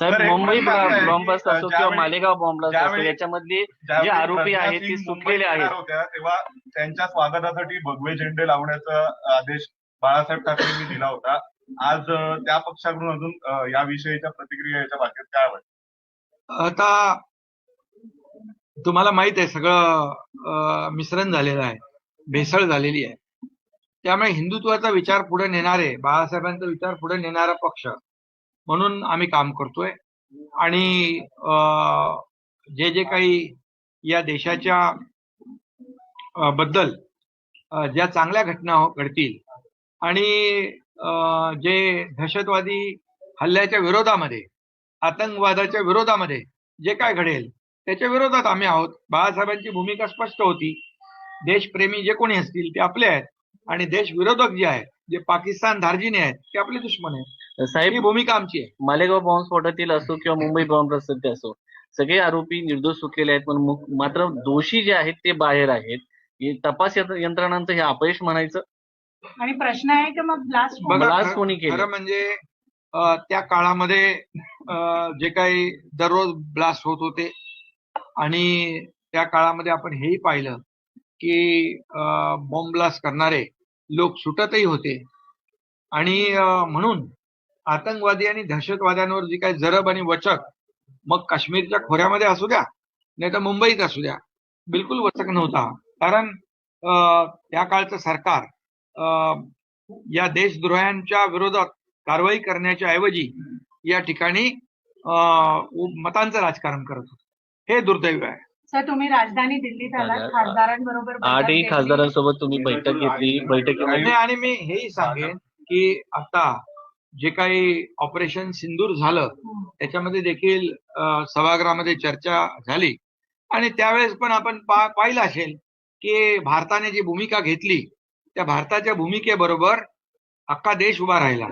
साहेब मुंबई प्रश्न असा आहे बॉम्ब की, ब्लास्ट असो किंवा मालेगाव बॉम्ब ब्लास्ट असो याच्यामधली जे आरोपी आहेत ते सुटलेले आहेत. तेव्हा त्यांच्या स्वागतासाठी भगवे झेंडे लावण्याचा आदेश बाळासाहेब ठाकरेंनी दिला होता. आज त्या पक्षाकडून अजून अं, या विषयीच्या प्रतिक्रिया याच्या बाबतीत काय वाटतं? आता तुम्हाला माहीत आहे सगळं मिश्रण झालेलं आहे भेसळ झालेली आहे. त्यामुळे हिंदुत्वाचा विचार पुढे नेणारे बाळासाहेबांचा विचार पुढे नेणारा पक्ष म्हणून आम्ही काम करतोय. आणि अं, जे जे काही या देशाच्या बद्दल ज्या चांगल्या घटना हो- घडतील आणि अं, जे दहशतवादी हल्ल्याच्या विरोधामध्ये आतंकवादाच्या विरोधामध्ये जे काय घडेल त्याच्या विरोधात आम्ही आहोत. बाळासाहेबांची भूमिका स्पष्ट होती. देशप्रेमी जे कोणी असतील ते आपले आहेत. आणि देश विरोधक जे आहेत जे पाकिस्तान धार्जिने आहेत ते आपले दुश्मन आहेत. साहेब ही भूमिका आमची आहे. मालेगाव बॉम्ब स्फोटातील असो किंवा मुंबई बॉम्ब ब्लास्टचे असो सगळे आरोपी निर्दोष सुटलेले आहेत पण मात्र दोषी जे आहेत ते बाहेर आहेत. हे तपास यंत्र- यंत्रणांचं हे अपयश म्हणायचं. आणि प्रश्न आहे की मग ब्लास्ट ब्लास्ट कोणी केलं? खरं म्हणजे त्या काळामध्ये जे काही दररोज ब्लास्ट होत होते आणि त्या काळामध्ये आपण हेही पाहिलं की बॉम्ब ब्लास्ट करणारे लोक सुटतही होते. आणि म्हणून आतंकवादी आणि दहशतवाद्यांवर जी काही जरब आणि वचक मग काश्मीरच्या खोऱ्यामध्ये असू द्या नाही तर मुंबईत असू द्या बिलकुल वचक नव्हता. कारण त्या काळचं सरकार या देशद्रोह्यांच्या विरोधात कारवाई करण्याच्या ऐवजी या ठिकाणी मतांचं राजकारण करत होतं. हे दुर्दैव आहे. सर तुम्ही राजधानी दिल्लीत आलात खासदारांबरोबर बैठक आठही. खासदारांसोबत तुम्ही बैठक घेतली आणि आणि मी हेही सांगेन की आता जे काही ऑपरेशन सिंदूर झालं त्याच्यामध्ये देखील सभागृहामध्ये चर्चा झाली. आणि त्यावेळेस पण आपण पा पाहिलं असेल की भारताने जी भूमिका घेतली त्या भारताच्या भूमिकेबरोबर अख्खा देश उभा राहिला.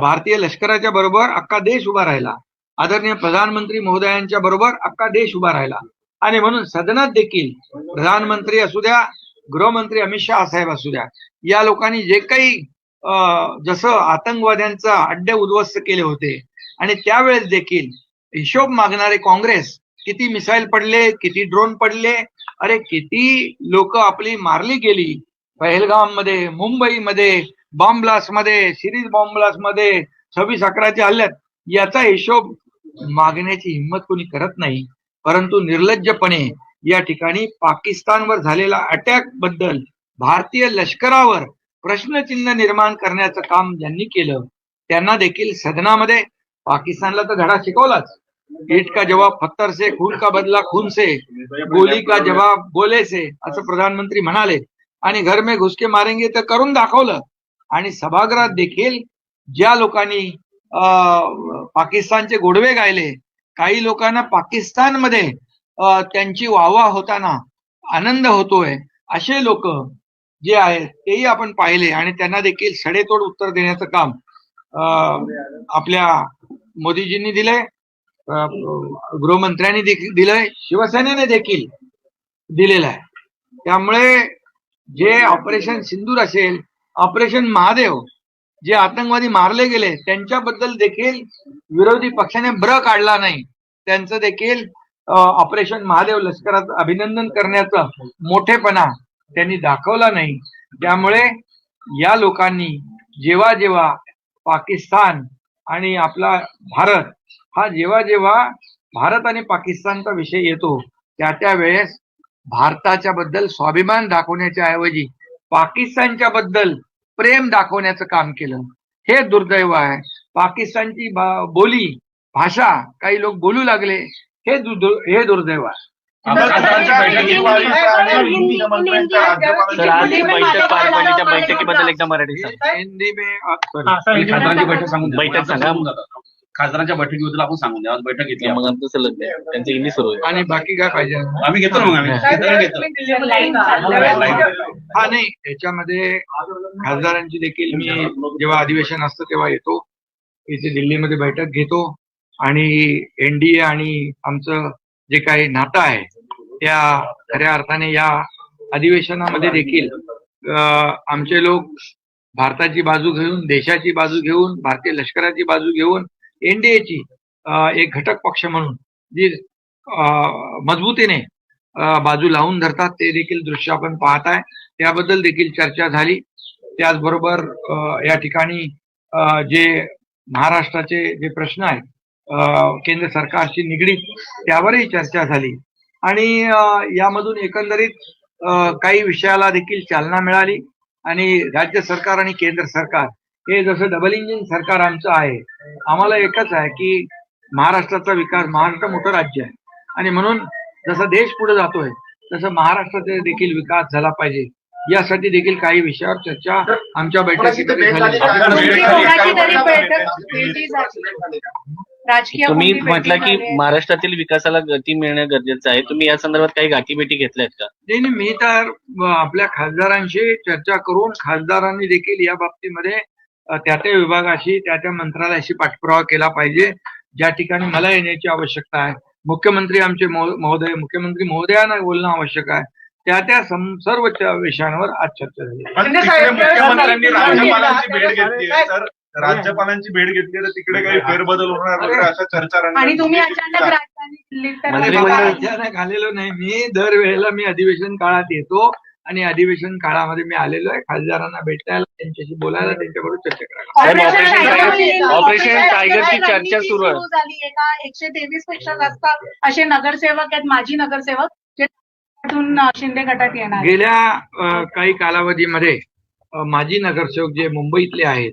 भारतीय लष्कराच्या बरोबर अख्खा देश उभा राहिला. आदरणीय प्रधानमंत्री महोदयांच्या बरोबर अख्खा देश उभा राहिला. आणि म्हणून सदनात देखील प्रधानमंत्री असू द्या गृहमंत्री अमित शहा साहेब असू द्या या लोकांनी जे काही जसं आतंकवाद्यांचा अड्डे उद्ध्वस्त केले होते आणि त्यावेळेस देखील हिशोब मागणारे काँग्रेस किती मिसाईल पडले किती ड्रोन पडले अरे किती लोक आपली मारली गेली. पहलगाममध्ये मुंबईमध्ये बॉम्ब ब्लास्टमध्ये सिरीज बॉम्ब ब्लास्टमध्ये सव्वीस अकराच्या हल्ल्यात याचा हिशोब मागण्याची हिंमत कोणी करत नाही. परंतु निर्लज्जपणे या ठिकाणी पाकिस्तानवर झालेला अटॅकबद्दल भारतीय लष्करावर प्रश्नचिन्ह निर्माण करण्याचं काम ज्यांनी केलं त्यांना देखील सदनामध्ये पाकिस्तानला तर धडा शिकवलाच. ईट का जवाब फत्तर से खून का बदला खून से गोली का जवाब गोले से असं प्रधानमंत्री म्हणाले. आणि घर में घुसके मारेंगे तर करून दाखवलं. आणि सभागृहात देखील ज्या लोकांनी पाकिस्तानचे गोडवे गायले काही लोकांना पाकिस्तानमध्ये त्यांची वाहवा होताना आनंद होतोय असे लोक जे आहेत तेही आपण पाहिले आणि त्यांना देखील सडेतोड उत्तर देण्याचं काम आपल्या मोदीजींनी दिलंय गृहमंत्र्यांनी दिलंय शिवसेनेने देखील दिलेलं आहे. त्यामुळे जे ऑपरेशन सिंदूर असेल ऑपरेशन महादेव जे आतंकवादी मारले गेले त्यांच्याबद्दल देखील विरोधी पक्षाने ब्र काढला नाही. त्यांचं देखील ऑपरेशन महादेव लष्करात अभिनंदन करण्याचं मोठेपणा त्यांनी दाखवला नाही. त्यामुळे या लोकांनी जेव्हा जेव्हा पाकिस्तान आणि आपला भारत हा जेव्हा जेव्हा भारत आणि पाकिस्तानचा विषय येतो त्या त्या वेळेस भारताच्या बद्दल स्वाभिमान दाखवण्याच्या ऐवजी पाकिस्तानच्या बद्दल प्रेम दाखवण्याचं काम केलं. हे दुर्दैव आहे. पाकिस्तानची बा- बोली भाषा काही लोक बोलू लागले. हे दुर्द- हे दुर्दैव आहे. बैठकीबद्दल एकदा मराठी बैठक सांगून द्या. बैठक सांगा. खासदारांच्या बैठकीबद्दल आपण सांगून द्या. आज बैठक घेतली मग. आमचं सलग. त्यांचं हिंदी सुरू आहे. आणि बाकी काय पाहिजे? आम्ही घेतो ना मग आम्ही. हा. नाही. याच्यामध्ये खासदारांची देखील मी जेव्हा अधिवेशन असतं तेव्हा येतो. इथे दिल्लीमध्ये बैठक घेतो. आणि एनडीए आणि आमचं जे काही नातं आहे त्या खऱ्या अर्थाने या अधिवेशनामध्ये देखील आमचे लोक भारताची बाजू घेऊन देशाची बाजू घेऊन भारतीय लष्कराची बाजू घेऊन एनडीएची एक घटक पक्ष म्हणून जी अ, मजबूतीने बाजू लावून धरतात ते देखील दृश्य आपण पाहत आहे त्याबद्दल देखील चर्चा झाली. त्याचबरोबर अ, या ठिकाणी जे महाराष्ट्राचे जे प्रश्न आहेत केंद्र सरकारशी निगडीत त्यावरही चर्चा झाली. आणि यामधून एकंदरीत काही विषयाला देखील चालना मिळाली. आणि राज्य सरकार आणि केंद्र सरकार हे जसं डबल इंजिन सरकार आमचं आहे आम्हाला एकच आहे की महाराष्ट्राचा विकास महाराष्ट्र मोठं राज्य आहे. आणि म्हणून जसा देश पुढे जातोय तसं महाराष्ट्राचा देखील विकास झाला पाहिजे. यासाठी देखील काही विषयावर चर्चा आमच्या बैठकीमध्ये झाली? राजकीय तुम्ही कोणती म्हटलं की महाराष्ट्रातील विकासाला गती मिळणं गरजेचं आहे. तुम्ही या संदर्भात काही गाठीभेटी घेतल्यात का? नाही नाही, मी तर अ, आपल्या खासदारांशी चर्चा करून खासदारांनी देखील या बाबतीमध्ये अ, त्या त्या विभागाशी त्या त्या मंत्रालयाशी पाठपुरावा केला पाहिजे. ज्या ठिकाणी मला येण्याची आवश्यकता आहे. मुख्यमंत्री आमचे महो- महोदय मुख्यमंत्री महोदयांना बोलणं आवश्यक आहे. त्या त्या सम- सर्व विषयांवर आज चर्चा झाली. पण तिकडे मुख्यमंत्र्यांनी राज्यपालांची भेट घेतली आहे तर राज्यपालांची भेट घेतली तर तिकडे काही फेरबदल होणार वगैरे अशा चर्चा आणि तुम्ही. अचानक राजधानी दिल्लीत तर अरे मंत्रिमंडळ- बाबा, अचानक आलेलो नाही. मी दरवेळेला मी अधिवेशन काळात येतो आणि अधिवेशन काळामध्ये मी आलेलो आहे. खासदारांना भेटायला त्यांच्याशी बोलायला त्यांच्याबरोबर चर्चा करायला. Operation operation tiger- tiger- operation टायगरची चर्चा सुरू आहे. झाली आहे का? एकशे तेवीसपेक्षा जास्त असे नगरसेवक आहेत माजी नगरसेवक जे शिंदे गटात येणार आहेत. गेल्या काही कालावधीमध्ये माजी नगरसेवक जे मुंबईतले आहेत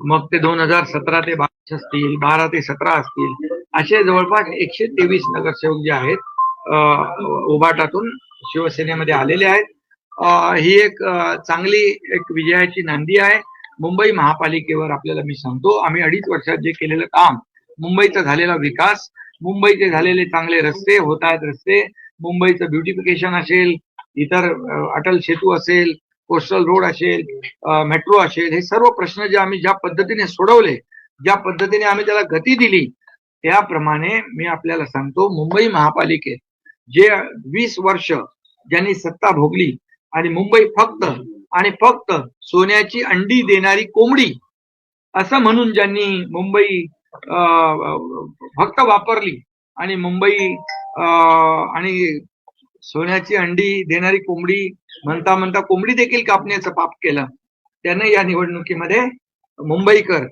मग ते दोन हजार सतरा ते बावीस असतील बारा ते सतरा असतील असे जवळपास एकशे तेवीस नगरसेवक जे आहेत उभाटातून शिवसेनेमध्ये आलेले आहेत. ही एक चांगली एक विजयाची नांदी आहे. मुंबई महापालिकेवर आपल्याला मी सांगतो आम्ही अडीच वर्षात जे केलेलं काम मुंबईचा झालेला विकास मुंबईचे झालेले चांगले रस्ते होत आहेत रस्ते मुंबईचं ब्युटिफिकेशन असेल इतर अटल सेतू असेल कोस्टल रोड असेल मेट्रो असेल हे सर्व प्रश्न जे आम्ही ज्या पद्धतीने सोडवले ज्या पद्धतीने आम्ही त्याला गती दिली त्याप्रमाणे मी आपल्याला सांगतो मुंबई महापालिकेत जे वीस वर्ष ज्यांनी सत्ता भोगली आणि मुंबई फक्त आणि फक्त सोन्याची अंडी देणारी कोंबडी असं म्हणून ज्यांनी मुंबई अ, फक्त वापरली आणि मुंबई अ, आणि सोन्याची अंडी देणारी कोंबडी म्हणता म्हणता कोंबडी देखील कापण्याचं पाप केलं. त्याने या निवडणुकीमध्ये मुंबईकर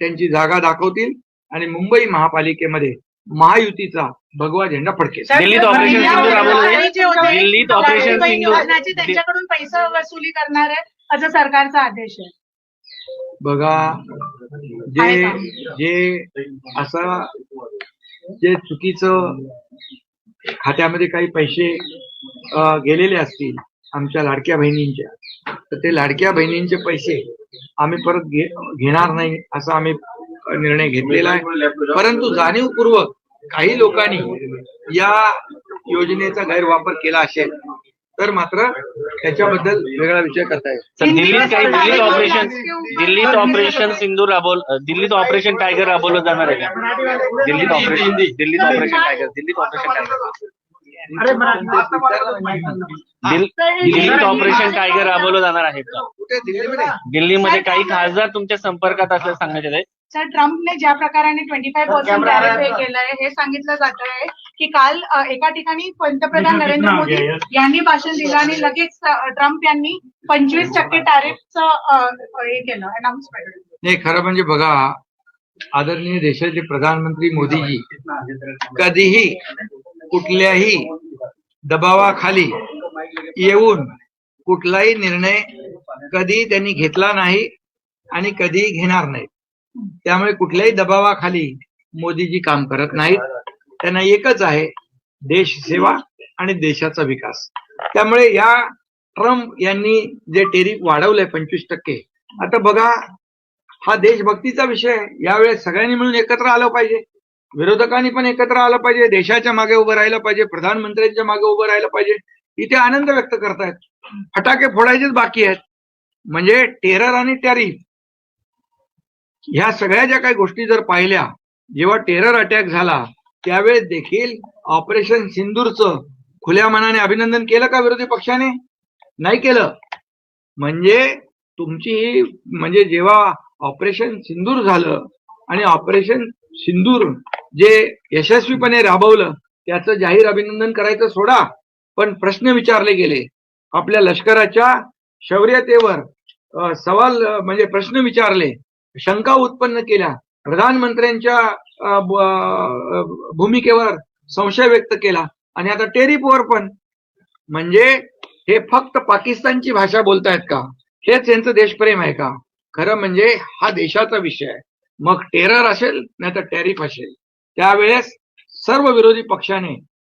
त्यांची जागा दाखवतील आणि मुंबई महापालिकेमध्ये महायुतीचा भगवा झेंडा फडकेल. दिल्लीत ऑपरेशन सिंधू राबवलं. दिल्लीत ऑपरेशन सिंधू योजनाची त्यांच्याकडून पैसा वसुली करणार आहे असं सरकारचा आदेश आहे. बघा जे जे असं जे चुकीचं खात्यामध्ये काही पैसे गेलेले असतील आमच्या लाडक्या बहिणींच्या तर ते लाडक्या बहिणींचे पैसे आम्ही परत घे- घेणार नाही असा आम्ही निर्णय घेतलेला आहे. परंतु जाणीवपूर्वक काही लोकांनी या योजनेचा गैरवापर केला असेल तर मात्र त्याच्याबद्दल वेगळा विचार करता येईल. दिल्लीत काही दिल्लीत ऑपरेशन दिल्लीत ऑपरेशन सिंधू राबवल दिल्लीत ऑपरेशन टायगर राबवलं जाणार आहे का? दिल्लीत ऑपरेशन दिल्लीत ऑपरेशन टायगर दिल्लीत ऑपरेशन टायगर दिल- दिल्लीत ऑपरेशन टायगर राबवलं जाणार आहे का? कुठे? दिल्लीमध्ये? दिल्लीमध्ये काही खासदार तुमच्या संपर्कात असल्याचं सांगण्यात येत आहे. सर ट्रम्पने ज्या प्रकाराने ट्वेंटी फाय पर्सेंट टॅरिफ हे केलंय हे सांगितलं जात आहे की काल एका ठिकाणी पंतप्रधान नरेंद्र मोदी यांनी भाषण दिलं आणि लगेच ट्रम्प यांनी पंचवीस टक्के टॅरिफचं हे केलं अनाउन्समेंट नाही खरं म्हणजे बघा आदरणीय देशाचे प्रधानमंत्री मोदीजी कधीही कुठल्याही दबावाखाली येऊन कुठलाही निर्णय कधी त्यांनी घेतला नाही आणि कधी घेणार नाही त्यामुळे कुठल्याही दबावाखाली मोदीजी काम करत नाहीत. त्यांना एकच आहे देश सेवा आणि देशाचा विकास. त्यामुळे या ट्रम्प यांनी जे टेरिफ वाढवलंय पंचवीस टक्के आता बघा हा देशभक्तीचा विषय आहे. यावेळेस सगळ्यांनी मिळून एकत्र आलं पाहिजे. विरोधकांनी पण एकत्र आलं पाहिजे. देशाच्या मागे उभं राहिलं पाहिजे. प्रधानमंत्र्यांच्या मागे उभं राहिलं पाहिजे. इथे आनंद व्यक्त करतायत. फटाके फोडायचेच बाकी आहेत. म्हणजे टेरर आणि टॅरिफ ह्या सगळ्या ज्या काही गोष्टी जर पाहिल्या जेव्हा टेरर अटॅक झाला त्यावेळेस देखील ऑपरेशन सिंदूरचं खुल्या मनाने अभिनंदन केलं का विरोधी पक्षाने? नाही केलं. म्हणजे तुमची ही म्हणजे जेव्हा ऑपरेशन सिंदूर झालं आणि ऑपरेशन सिंदूर जे यशस्वीपणे राबवलं त्याचं जाहीर अभिनंदन करायचं सोडा. पण प्रश्न विचारले गेले. आपल्या लष्कराच्या शौर्यतेवर सवाल म्हणजे प्रश्न विचारले. शंका उत्पन्न केल्या. प्रधानमंत्र्यांच्या भूमिकेवर संशय व्यक्त केला. आणि आता टेरिफवर पण म्हणजे हे फक्त पाकिस्तानची भाषा बोलतायत का? हेच यांचं देशप्रेम आहे का? खरं म्हणजे हा देशाचा विषय आहे. मग टेरर असेल नाही तर टॅरिफ असेल. त्यावेळेस सर्व विरोधी पक्षाने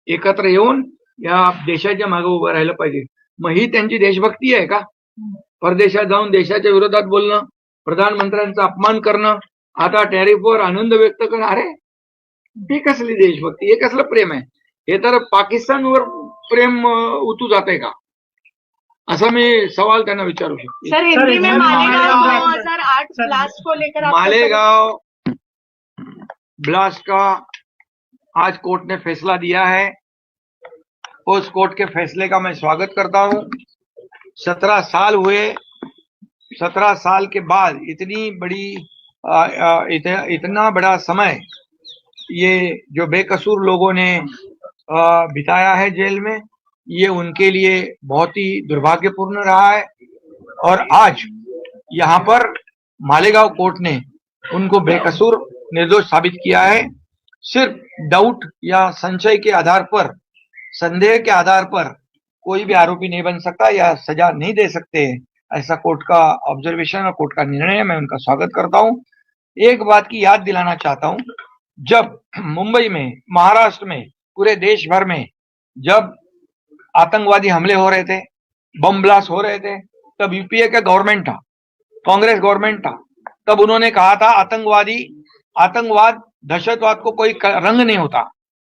एकत्र येऊन या देशाच्या मागे उभं राहिलं पाहिजे. मग ही त्यांची देशभक्ती आहे का? परदेशात जाऊन देशाच्या विरोधात बोलणं प्रधानमंत्र्यांचा अपमान करणं आता टॅरिफवर आनंद व्यक्त करणं अरे ही कसली देशभक्ती हे कसलं प्रेम आहे? हे तर पाकिस्तानवर प्रेम उतू जाते का? असा मी सवाल त्यांना विचारू शकतो. सर हिंदी में मालेगांव मालेगांव दो हज़ार आठ ब्लास्ट को लेकर मालेगांव ब्लास्ट का आज कोर्ट ने फैसला दिया है। उस कोर्ट के फैसले का मैं स्वागत करता हूँ। सत्रह साल हुए सत्रह साल के बाद इतनी बड़ी आ, आ, इत, इतना बड़ा समय ये जो बेकसूर लोगों ने बिताया है जेल में ये उनके लिए बहुत ही दुर्भाग्यपूर्ण रहा है। और आज यहाँ पर मालेगांव कोर्ट ने उनको बेकसूर निर्दोष साबित किया है। सिर्फ़ डाउट या संशय के आधार पर संदेह के आधार पर कोई भी आरोपी नहीं बन सकता या सजा नहीं दे सकते। ऐसा कोर्ट का ऑब्जर्वेशन और कोर्ट का निर्णय है, मैं उनका स्वागत करता हूँ। एक बात की याद दिलाना चाहता हूँ, जब मुंबई में, महाराष्ट्र में, पूरे देश भर में जब आतंकवादी हमले हो रहे थे बम ब्लास्ट हो रहे थे, तब यूपीए का गवर्नमेंट था, कांग्रेस गवर्नमेंट था, तब उन्होंने कहा था, आतंकवादी, आतंकवाद, दहशतवाद को कोई रंग नहीं होता,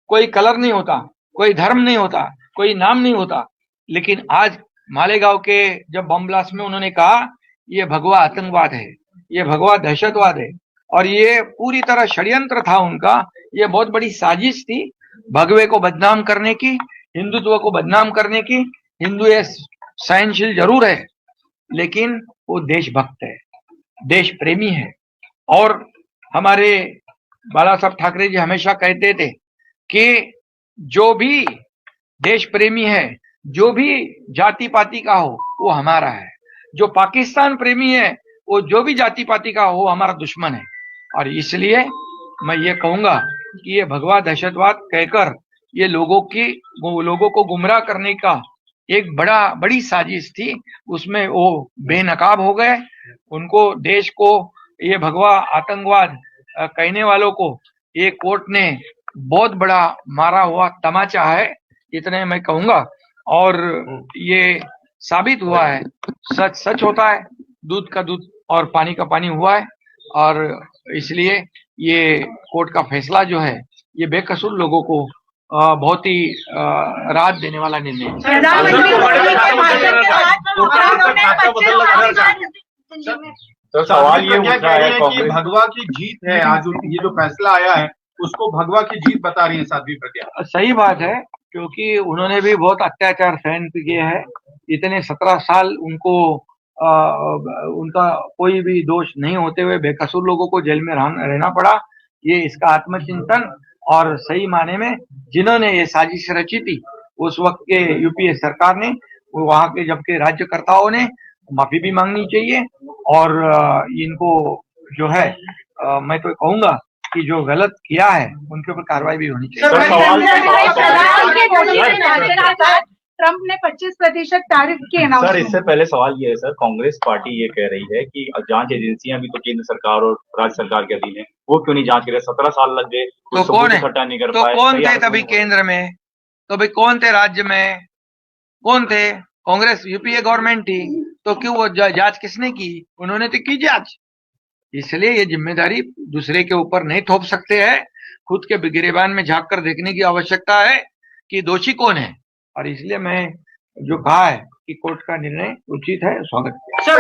कोई कलर नहीं होता, कोई धर्म नहीं होता, कोई नाम नहीं होता, लेकिन आज मालेगांव के जब बम ब्लास्ट में उन्होंने कहा, ये भगवा आतंकवाद है, ये भगवा दहशतवाद है, और ये पूरी तरह षड्यंत्र था उनका, ये बहुत बड़ी साजिश थी भगवे को बदनाम करने की, हिंदुत्व को बदनाम करने की, हिंदू ये सहनशील ज़रूर है, लेकिन वो देशभक्त है देश प्रेमी है। और हमारे बाला साहब ठाकरे जी हमेशा कहते थे कि जो भी देश प्रेमी है जो भी जाति पाति का हो, वो हमारा है। जो पाकिस्तान प्रेमी है, वो जो भी जाति पाति का हो हमारा दुश्मन है। और इसलिए मैं ये कहूँगा कि ये भगवा दहशतवाद कहकर ये लोगों की लोगों को गुमराह करने का एक बड़ा, बड़ी साजिश थी। उसमें वो बेनकाब हो गए। उनको देश को, ये भगवा आतंकवाद कहने वालों को ये कोर्ट ने बहुत बड़ा मारा हुआ तमाचा है। इतने मैं कहूँगा और ये साबित हुआ है। सच सच होता है। दूध का दूध और पानी का पानी हुआ है और इसलिए ये कोर्ट का फैसला जो है ये बेकसूर लोगों को बहुत ही राहत देने वाला निर्णय। है तो सवाल ये उठ रहा है कि भगवा की जीत है आज ये जो फैसला आया है उसको भगवा की जीत बता रही है साध्वी प्रज्ञा। सही बात है। क्योंकि उन्होंने भी बहुत अत्याचार सहन किए हैं। इतने सत्रह साल उनको आ, उनका कोई भी दोष नहीं होते हुए बेकसूर लोगों को जेल में रहना पड़ा। ये इसका आत्मचिंतन और सही माने में जिन्होंने ये साजिश रची थी उस वक्त के यूपीए सरकार ने वहाँ के जब के राज्यकर्ताओं ने माफ़ी भी मांगनी चाहिए। और इनको जो है मैं तो कहूँगा कि जो गलत किया है उनके ऊपर कार्रवाई भी होनी चाहिए। ट्रंप ने 25 प्रतिशत टैरिफ की सर इससे पहले सवाल ये है सर कांग्रेस पार्टी ये कह रही है कि जाँच एजेंसियाँ भी तो केंद्र सरकार और राज्य सरकार के अधीन है वो क्यों नहीं जाँच कर रहे? सत्रह साल लग गए तो कौन है? इकट्ठा नहीं कर तो कौन थे तभी केंद्र में? तो भाई कौन थे राज्य में? कौन थे? कांग्रेस यूपीए गवर्नमेंट थी तो क्यों वो जाँच किसने की? उन्होंने तो की जाँच। इसलिए ये ज़िम्मेदारी दूसरे के ऊपर नहीं थोप सकते हैं। खुद के गिरेबान में झाँक कर देखने की आवश्यकता है कि दोषी कौन है। और इसलिए मैं जो कहा है कि कोर्ट का निर्णय उचित है स्वागत किया।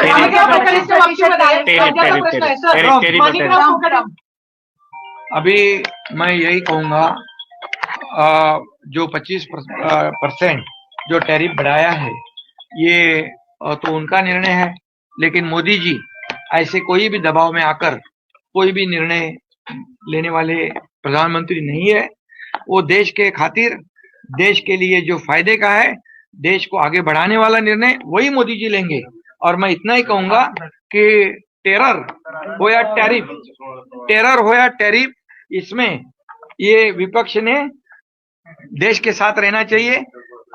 अभी मैं यही कहूँगा जो 25 परसेंट जो टैरिफ बढ़ाया है ये तो उनका निर्णय है लेकिन मोदी जी ऐसे कोई भी दबाव में आकर कोई भी निर्णय लेने वाले प्रधानमंत्री नहीं है। वो देश के खातिर, देश के लिए जो फ़ायदे का है, देश को आगे बढ़ाने वाला निर्णय वही मोदी जी लेंगे। और मैं इतना ही कहूँगा कि टेरर हो या टैरिफ, टेरर हो या टैरिफ, इसमें ये विपक्ष ने देश के साथ रहना चाहिए,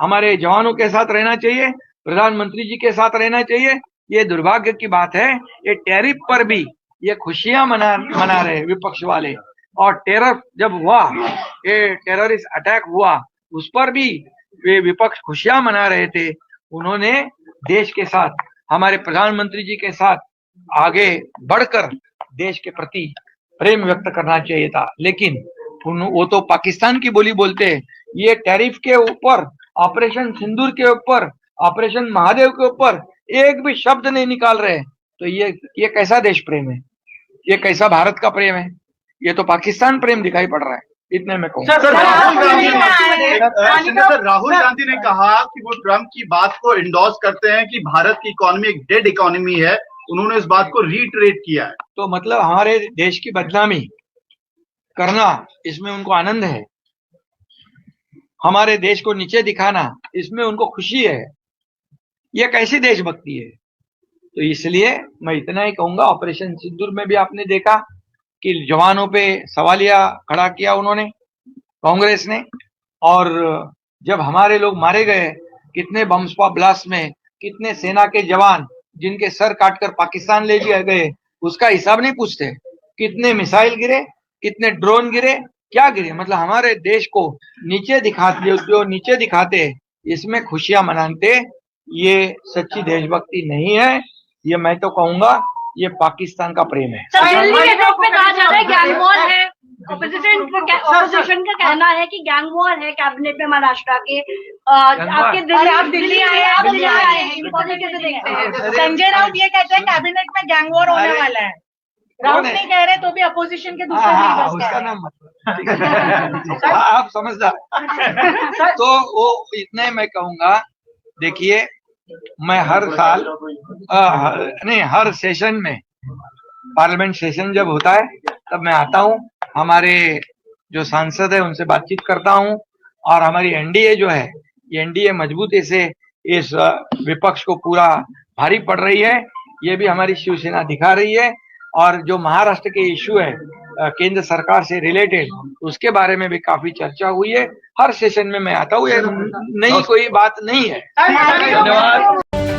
हमारे जवानों के साथ रहना चाहिए, प्रधानमंत्री जी के साथ रहना चाहिए ये दुर्भाग्य की बात है, ये टैरिफ पर भी ये खुशियाँ मना मना रहे विपक्ष वाले। और टेरर जब हुआ, ये टेररिस्ट अटैक हुआ, उस पर भी वे विपक्ष खुशियाँ मना रहे थे। उन्होंने देश के साथ, हमारे प्रधानमंत्री जी के साथ आगे बढ़कर देश के प्रति प्रेम व्यक्त करना चाहिए था। लेकिन वो तो पाकिस्तान की बोली बोलते हैं। ये टैरिफ के ऊपर, ऑपरेशन सिंदूर के ऊपर, ऑपरेशन महादेव के ऊपर एक भी शब्द नहीं निकाल रहे तो ये ये कैसा देश प्रेम है? ये कैसा भारत का प्रेम है? ये तो पाकिस्तान प्रेम दिखाई पड़ रहा है। इतने में कहूँ। सर राहुल गांधी सर, राहुल गांधी ने कहा कि वो ट्रंप की बात को इंडोर्स करते हैं कि भारत की इकोनॉमी एक डेड इकोनॉमी है। उन्होंने इस बात को रीट्रेट किया है। तो मतलब हमारे देश की बदनामी करना इसमें उनको आनंद है। हमारे देश को नीचे दिखाना इसमें उनको खुशी है। ये कैसी देशभक्ति है? तो इसलिए मैं इतना ही कहूँगा, ऑपरेशन सिंदूर में भी आपने देखा कि जवानों पे सवालिया खड़ा किया उन्होंने, कांग्रेस ने, और जब हमारे लोग मारे गए, कितने बम स्पॉट ब्लास्ट में, कितने सेना के जवान जिनके सर काटकर पाकिस्तान ले लिए गए, उसका हिसाब नहीं पूछते। कितने मिसाइल गिरे, कितने ड्रोन गिरे, क्या गिरे? मतलब हमारे देश को नीचे दिखाते जो नीचे दिखाते, इसमें खुशियाँ मनाते ये सच्ची देशभक्ति नहीं है ये मैं तो कहूँगा ये पाकिस्तान का प्रेम है। सर दिल्ली के गेट पे कहा जा रहा है गैंग वॉर है। ऑपोजिशन ऑपोजिशन का कहना है कि गैंग वॉर है कैबिनेट में महाराष्ट्र के। आपके दिल्ली आप दिल्ली आए हैं, आप दिल्ली आए। हैं। इन देखते हैं। संजय राउत ये कहते हैं कैबिनेट में गैंग वॉर होने वाला है। राउत नहीं कह रहे तो भी अपोजिशन के दूसरे हाँ, उसका। नाम मत हाँ, आप समझदार। तो वो इतने मैं कहूँगा देखिए मैं हर साल हर- नहीं, हर सेशन में पार्लियामेंट सेशन जब होता है, तब मैं आता हूँ। हमारे जो सांसद है, उनसे बातचीत करता हूँ और हमारी एनडीए जो है, ये एनडीए मजबूती से इस विपक्ष को पूरा भारी पड़ रही है। ये भी हमारी शिवसेना दिखा रही है और जो महाराष्ट्र के इशू है केंद्र सरकार से रिलेटेड उसके बारे में भी काफी चर्चा हुई है। हर सेशन में मैं आता हूँ ये नई कोई बात नहीं है। धन्यवाद।